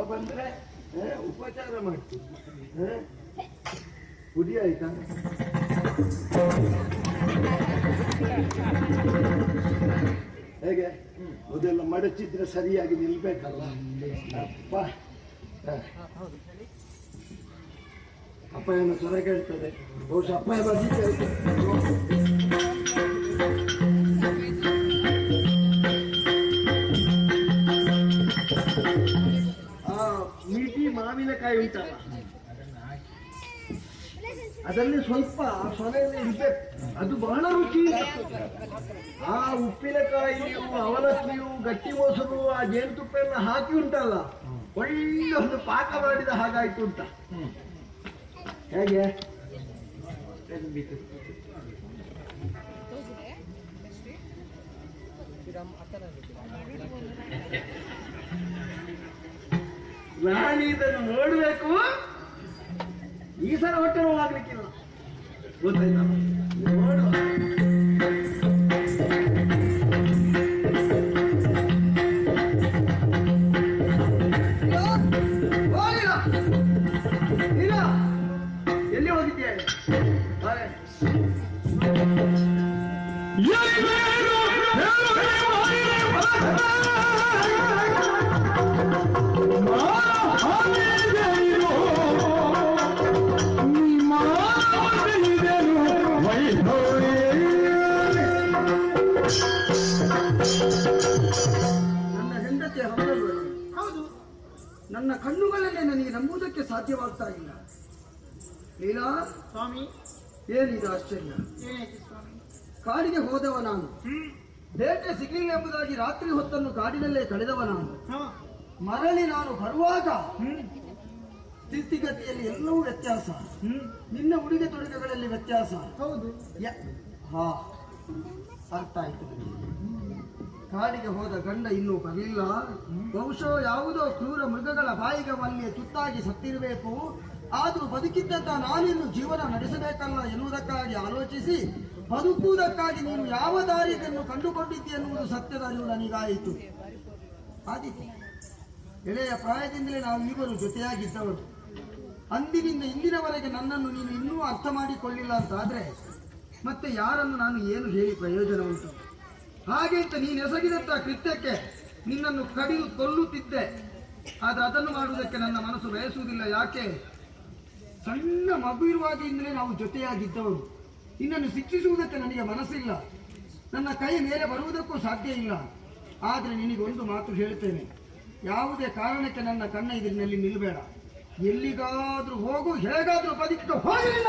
ಬಂದ್ರೆ ಉಪಚಾರ ಮಾಡ್ತೀವಿ? ಪುಡಿ ಆಯ್ತಾ? ಹೇಗೆ? ಅದೆಲ್ಲ ಮಡಚಿದ್ರೆ ಸರಿಯಾಗಿ ನಿಲ್ಬೇಕಲ್ಲ. ಅಪ್ಪ. ಅಪ್ಪ ಏನೋ ಸ್ವರ ಕೇಳ್ತದೆ. ಬಹುಶಃ ಅಪ್ಪ ಬರ್ಲಿಕ್ಕೆ ಮಾವಿನಕಾಯಿ ಉಂಟಲ್ಲ? ಅದರಲ್ಲಿ ಸ್ವಲ್ಪ ಸೊನೆಯಲ್ಲಿ ಇರ್ಬೇಕು ಅದು ಬಹಳ ರುಚಿ ಆ ಉಪ್ಪಿನಕಾಯಿಯು, ಅವಲಕ್ಕಿಯು, ಗಟ್ಟಿ ಮೊಸರು, ಆ ಜೇನುತುಪ್ಪ ಎಲ್ಲ ಹಾಕಿ ಉಂಟಲ್ಲ? ಒಳ್ಳೆ ಒಂದು ಪಾಕ ಮಾಡಿದ ಹಾಗಾಯ್ತು ಅಂತ. ಹೇಗೆ? ನಾನು ಇದನ್ನು ನೋಡಬೇಕು. ಈ ಸಲ ಹೊಟ್ಟೆ ನೋವಾಗ್ಲಿಕ್ಕಿಲ್ಲ ಗೊತ್ತಾಯ್ತಾ? ನೋಡುವ ಹೋಗಿಲ್ಲ. ಇಲ್ಲ. ಎಲ್ಲಿ yeah, yeah, ನನ್ನ ಹೌದಲ್ವ ಹೌದು. ನನ್ನ ಕಣ್ಣುಗಳಲ್ಲೇ ನನಗೆ ನಂಬುವುದಕ್ಕೆ ಸಾಧ್ಯವಾಗ್ತಾ ಇಲ್ಲ. ಲೀಲಾ ಸ್ವಾಮಿ. ಏನಿದು ಆಶ್ಚರ್ಯ? ಏನಾಯ್ತು ಸ್ವಾಮಿ? ಕಾಡಿಗೆ ಹೋದವ ನಾನು. ಬೇಟೆ ಸಿಗಲಿಲ್ಲ ಎಂಬುದಾಗಿ ರಾತ್ರಿ ಹೊತ್ತನ್ನು ಕಾಡಿನಲ್ಲೇ ಕಳೆದವ ನಾನು. ಮರಳಿ ನಾನು ಬರುವಾಗ ಸ್ಥಿತಿಗತಿಯಲ್ಲಿ ಎಲ್ಲವೂ ವ್ಯತ್ಯಾಸ. ಹ್ಮ್. ನಿನ್ನ ಉಡುಗೆ ತೊಡುಗೆಗಳಲ್ಲಿ ವ್ಯತ್ಯಾಸ. ಹೌದು. ಯ- ಹಾ. ಅರ್ಥ ಆಯ್ತು. ಕಾಡಿಗೆ ಹೋದ ಗಂಡ ಇನ್ನೂ ಬರಲಿಲ್ಲ. ಬಹುಶಃ ಯಾವುದೋ ಕ್ರೂರ ಮೃಗಗಳ ಬಾಯಿಗೆ ಮಲ್ಲಿಗೆ ತುತ್ತಾಗಿ ಸತ್ತಿರಬೇಕು. ಆದರೂ ಬದುಕಿದ್ದಂತ ನಾನಿನ್ನು ಜೀವನ ನಡೆಸಬೇಕಲ್ಲ ಎನ್ನುವುದಕ್ಕಾಗಿ ಆಲೋಚಿಸಿ, ಬದುಕುವುದಕ್ಕಾಗಿ ನೀನು ಯಾವ ದಾರಿಯನ್ನು ಕಂಡುಕೊಂಡಿದ್ದೆ ಎನ್ನುವುದು ಸತ್ಯದ ಅರಿವು ನನಗಾಯಿತು. ಆದಿತ್ಯ, ಎಳೆಯ ಪ್ರಾಯದಿಂದಲೇ ನಾವು ಇವರು ಜೊತೆಯಾಗಿದ್ದವರು. ಅಂದಿನಿಂದ ಇಂದಿನವರೆಗೆ ನನ್ನನ್ನು ನೀನು ಇನ್ನೂ ಅರ್ಥ ಮಾಡಿಕೊಳ್ಳಿಲ್ಲ ಅಂತಾದರೆ ಮತ್ತೆ ಯಾರನ್ನು ನಾನು ಏನು ಹೇಳಿ ಪ್ರಯೋಜನ ಉಂಟು? ಹಾಗೆ ಅಂತ ನೀನು ಎಸಗಿದಂತ ಕೃತ್ಯಕ್ಕೆ ನಿನ್ನನ್ನು ಕಡಿದು ಕೊಲ್ಲುತ್ತಿದ್ದೆ. ಆದ್ರೆ ಅದನ್ನು ಮಾಡುವುದಕ್ಕೆ ನನ್ನ ಮನಸ್ಸು ಬಯಸುವುದಿಲ್ಲ. ಯಾಕೆ? ಸಣ್ಣ ಮಗು ಇರುವಾಗಿಂದಲೇ ನಾವು ಜೊತೆಯಾಗಿದ್ದವರು. ನಿನ್ನನ್ನು ಶಿಕ್ಷಿಸುವುದಕ್ಕೆ ನನಗೆ ಮನಸ್ಸಿಲ್ಲ. ನನ್ನ ಕೈ ಮೇಲೆ ಬರುವುದಕ್ಕೂ ಸಾಧ್ಯ ಇಲ್ಲ. ಆದರೆ ನಿನಗೆ ಒಂದು ಮಾತು ಹೇಳ್ತೇನೆ. ಯಾವುದೇ ಕಾರಣಕ್ಕೆ ನನ್ನ ಕಣ್ಣ ಇದರಿನಲ್ಲಿ ನಿಲ್ಲಬೇಡ ಎಲ್ಲಿಗಾದ್ರೂ ಹೋಗು ಹೇಗಾದ್ರೂ ಬದುಕಿಟ್ಟು ಹೋಗಲಿಲ್ಲ.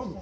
Tamam mı?